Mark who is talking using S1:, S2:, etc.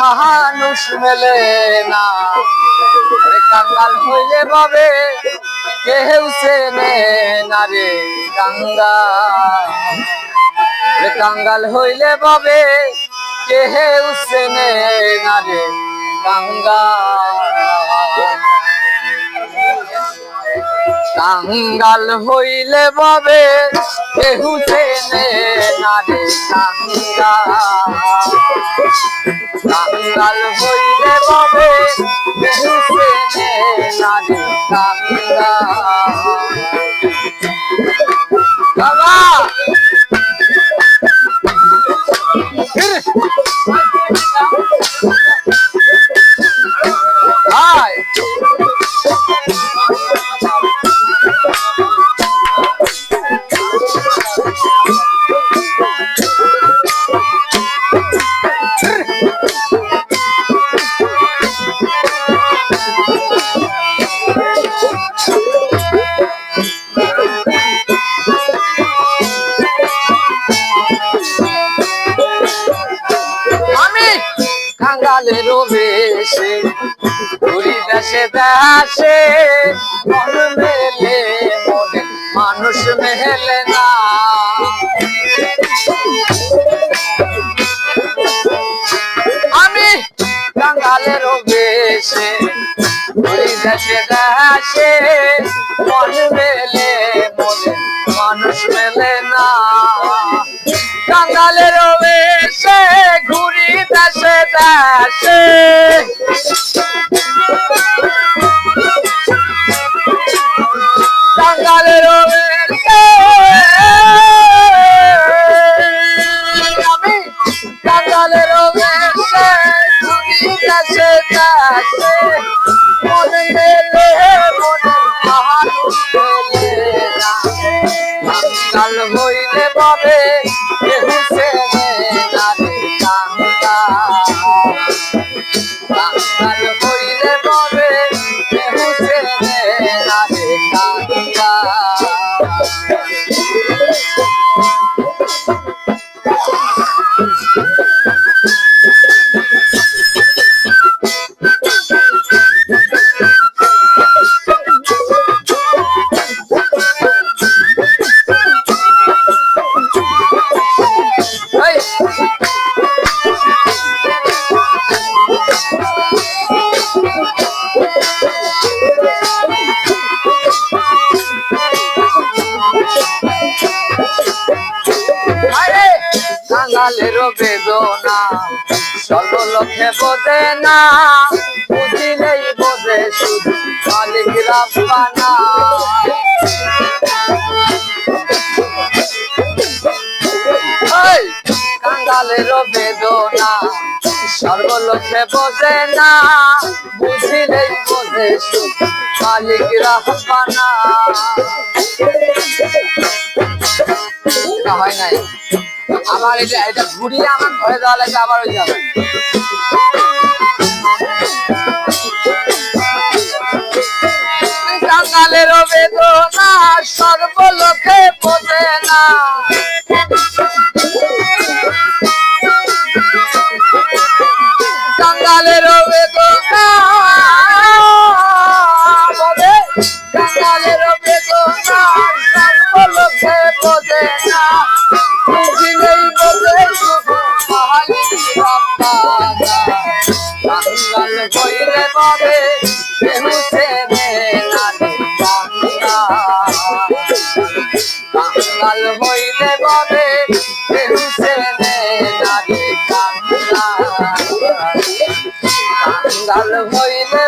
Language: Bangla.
S1: মানুষ মেলে না। ওরে কাঙ্গাল হইলে বাবে কেউ চেনে না রে কাঙ্গাল। ওরে কাঙ্গাল হইলে বাবে কেউ চেনে না রে কাঙ্গাল। কাঙ্গাল হইলে বাবে না রে কাঙ্গাল হইলে বাবে কেহু চেনে কাঙ্গাল বাবা কাঙ্গালের বেশে ঘুরি দেশে দেশে মন মেলে, মনে মানুষ মেলে না। আমি কাঙ্গালের বেশে ঘুরি দেশে দেশে মন মেলে হইলে বাবে কেহু চেনে না রে কাঙ্গাল কাঙ্গাল হইলে কবে কেহু চেনে না কাঙ্গালের বেদনা সর্বলক্ষে বোঝে না, বুঝিলেই বোঝে শুধু মালিক রাব্বানা। কাঙ্গালের বেদনা সর্বলক্ষে বোঝে না, বুঝিলেই বোঝে শুধু মালিক রাব্বানা। হয় নাই। আমার এটা এটা ঘুরিয়ে আমার ঘরে দেওয়া লাগবে আবার ওই যাবে কাঙ্গাল কইলে পাবে কাঙ্গাল হইলে পাবে কাঙ্গাল হইলে